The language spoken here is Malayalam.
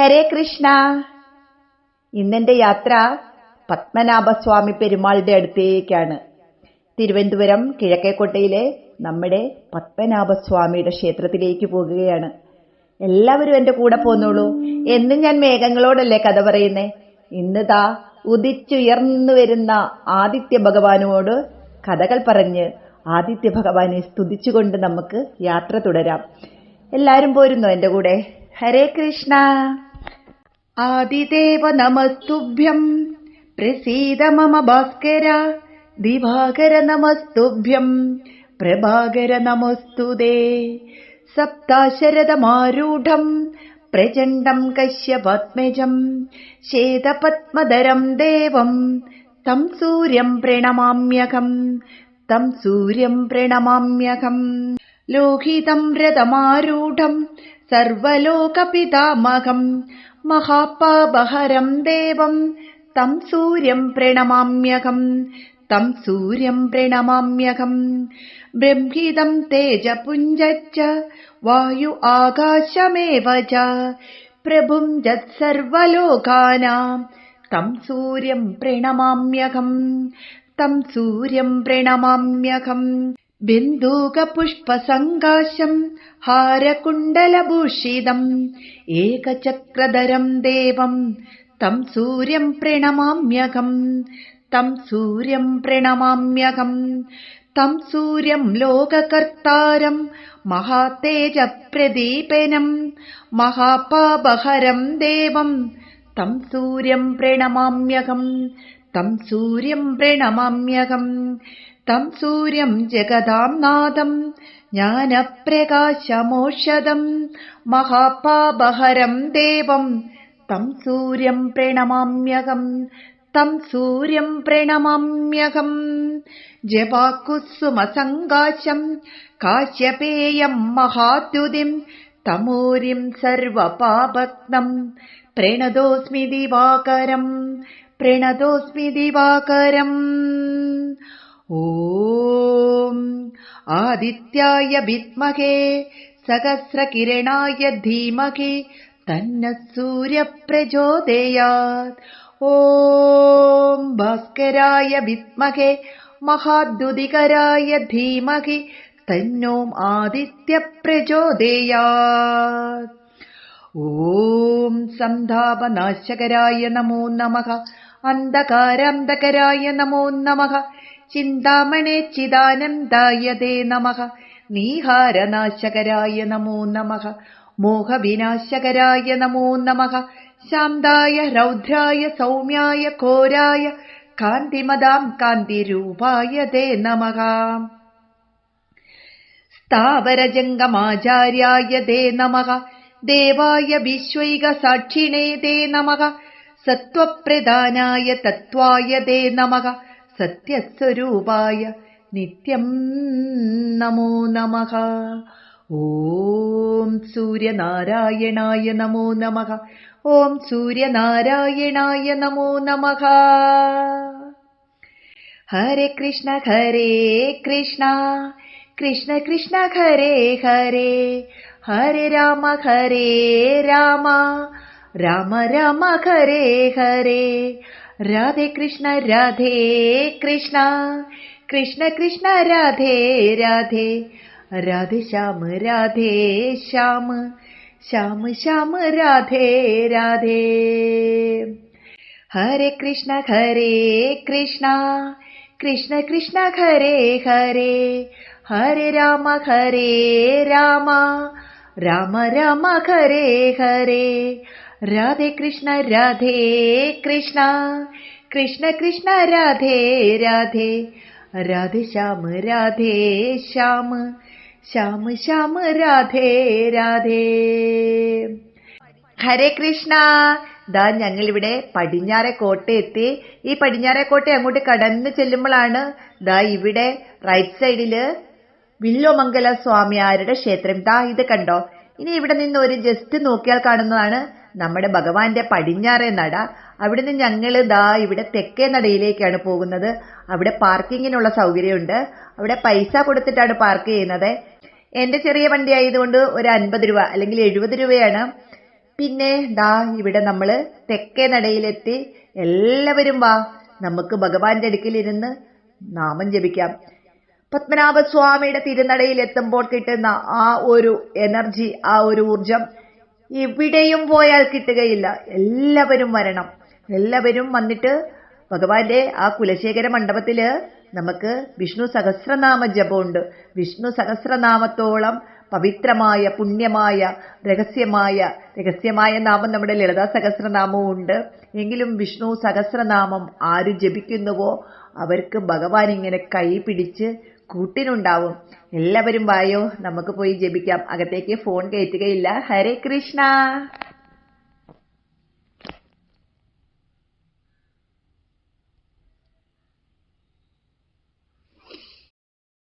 ഹരേ കൃഷ്ണ. ഇന്നെന്റെ യാത്ര പത്മനാഭസ്വാമി പെരുമാളുടെ അടുത്തേക്കാണ്. തിരുവനന്തപുരം കിഴക്കേക്കോട്ടയിലെ നമ്മുടെ പത്മനാഭസ്വാമിയുടെ ക്ഷേത്രത്തിലേക്ക് പോകുകയാണ്. എല്ലാവരും എന്റെ കൂടെ പോന്നോളൂ. എന്നും ഞാൻ മേഘങ്ങളോടല്ലേ കഥ പറയുന്നേ? ഇന്നിതാ ഉദിച്ചുയർന്നു വരുന്ന ആദിത്യ ഭഗവാനോട് കഥകൾ പറഞ്ഞ് ആദിത്യ ഭഗവാനെ സ്തുതിച്ചുകൊണ്ട് നമുക്ക് യാത്ര തുടരാം. എല്ലാരും പോരുന്നോ എന്റെ കൂടെ? ഹരേ കൃഷ്ണ. आदिदेव नमस्तुभ्यम् प्रसीद मम भास्कर। दिवाकर नमस्तुभ्यम् प्रभाकर नमस्तु दे। सप्ताशरदमारूढम् प्रचण्डम् कश्यपद्मजम् श्वेतपद्मधरम् देवम् तम् सूर्यम् प्रणमाम्यघम् तम् सूर्यम् प्रणमाम्यघम् लोहितम् रथमारूढम् सर्वलोकपितामहम्। महापाबहरम् देवम् तम् सूर्यम् प्रणमाम्यघम् तम् सूर्यम् प्रणमाम्यहम्। ब्रह्मिदम् तेजपुञ्जच्च वायु आकाशमेव च। प्रभुम् यत्सर्वलोकानाम् तम् सूर्यम् प्रणमाम्यघम् तम् सूर्यम् प्रणमाम्यघम् ഹാരകുണ്ടലഭൂഷിതം ഏകചക്രധരം ദേവം തം സൂര്യം പ്രണമാമ്യഹം തം സൂര്യം പ്രണമാമ്യഹം തം സൂര്യം ലോകകർത്താരം മഹാതേജപ്രദീപനം മഹാപാപഹരം ദേവം തം സൂര്യം പ്രണമാമ്യഹം തം तम् सूर्यम् प्रणमाम्यहम् तम् सूर्यम् जगदाम् नादम् ज्ञानप्रकाशमौषधम् महापाबहरम् देवम् तम् सूर्यम् प्रणमाम्यहम् तम् सूर्यम् प्रणमाम्यहम् जवाकुसुमसङ्गाशम् काश्यपेयम् महात्युदिम् तमूरिम् सर्वपाभक्नम् प्रणतोऽस्मि दिवाकरम्। प्रणतोऽस्मि दिवाकरम्। ॐ आदित्याय विद्महे सहस्रकिरणाय धीमहे तन्नसूर्यप्रजोदेयात् ॐ भास्कराय विद्महे महाद्युदिकराय धीमहि तन्नोम् आदित्यप्रचोदयात्। ॐ सन्धापनाशकराय नमो नमः। അന്ധകാരാന്ധകരായ നമോ നമഃ. ചിന്താമണേ ചിദാനന്ദായ ദേ നമഃ. നീഹാരനാശകരായ നമോ നമഃ. മോഹവിനാശകരായ നമോ നമഃ. ശാന്തായ രൗദ്രായ സൗമ്യായ ഘോരായ കാന്തിമതാം കാന്തിരൂപായ തേ നമഃ. സ്ഥാവരജംഗമാചാര്യായ തേ നമഃ. ദേവായ വിശ്വൈക സാക്ഷിണേ തേ നമഃ. സത്വപ്രധാനായ തത്വായ ദേ നമക സത്യസ്വരൂപായ നിത്യം നമോ നമഃ. ഓം സൂര്യനാരായണായ നമോ നമഃ. ഓം സൂര്യനാരായണായ നമോ നമഃ. ഹരേ കൃഷ്ണ ഹരേ കൃഷ്ണ. കൃഷ്ണ കൃഷ്ണ ഹരേ ഹരേ. ഹരേ രാമ ഹരേ രാമ. राम राम हरे हरे। राधे कृष्ण राधे कृष्ण। कृष्ण कृष्ण, राधे राधे। राधे श्याम राधे श्याम। श्याम श्याम, राधे राधे। हरे कृष्ण हरे कृष्ण। कृष्ण कृष्ण, हरे हरे। हरे राम हरे राम। राम राम, हरे हरे। രാധേ കൃഷ്ണ രാധേ കൃഷ്ണ. കൃഷ്ണ കൃഷ്ണ രാധേ രാധേ. രാധേ ശ്യാമ രാധേ ശ്യാമ ശ്യാമ ശ്യാമ രാധേ രാധേ. ഹരേ കൃഷ്ണ. ദാ ഞങ്ങളിവിടെ പടിഞ്ഞാറെ കോട്ട എത്തി ഈ പടിഞ്ഞാറെ കോട്ട അങ്ങോട്ട് കടന്നു ചെല്ലുമ്പോഴാണ് ദാ ഇവിടെ റൈറ്റ് സൈഡിൽ വില്ലോമംഗല സ്വാമിയാരുടെ ക്ഷേത്രം. ദാ ഇത് കണ്ടോ? ഇനി ഇവിടെ നിന്ന് ഒരു ജസ്റ്റ് നോക്കിയാൽ കാണുന്നതാണ് നമ്മുടെ ഭഗവാന്റെ പടിഞ്ഞാറേ നട. അവിടുന്ന് ഞങ്ങൾ ദാ ഇവിടെ തെക്കേ നടയിലേക്കാണ് പോകുന്നത്. അവിടെ പാർക്കിങ്ങിനുള്ള സൗകര്യമുണ്ട്. അവിടെ പൈസ കൊടുത്തിട്ടാണ് പാർക്ക് ചെയ്യുന്നത്. എന്റെ ചെറിയ വണ്ടി ആയതുകൊണ്ട് ഒരു അൻപത് രൂപ അല്ലെങ്കിൽ എഴുപത് രൂപയാണ്. പിന്നെ ദാ ഇവിടെ നമ്മൾ തെക്കേ നടയിലെത്തി. എല്ലാവരും വാ. നമുക്ക് ഭഗവാന്റെ അടുക്കിലിരുന്ന് നാമം ജപിക്കാം. പത്മനാഭസ്വാമിയുടെ തിരുനടയിൽ എത്തുമ്പോൾ കിട്ടുന്ന ആ ഒരു എനർജി ആ ഒരു ഊർജം എവിടെയും പോയാൽ കിട്ടുകയില്ല. എല്ലാവരും വരണം. എല്ലാവരും വന്നിട്ട് ഭഗവാന്റെ ആ കുലശേഖര മണ്ഡപത്തിൽ നമുക്ക് വിഷ്ണു സഹസ്രനാമ ജപമുണ്ട്. വിഷ്ണു സഹസ്രനാമത്തോളം പവിത്രമായ പുണ്യമായ രഹസ്യമായ രഹസ്യമായ നാമം നമ്മുടെ ലളിതാ സഹസ്രനാമവും ഉണ്ട്. എങ്കിലും വിഷ്ണു സഹസ്രനാമം ആര് ജപിക്കുന്നുവോ അവർക്ക് ഭഗവാൻ ഇങ്ങനെ കൈ പിടിച്ച് കൂട്ടിനുണ്ടാവും. എല്ലാവരും വായോ? നമുക്ക് പോയി ജപിക്കാം. അകത്തേക്ക് ഫോൺ കയറ്റുകയില്ല. ഹരേ കൃഷ്ണ.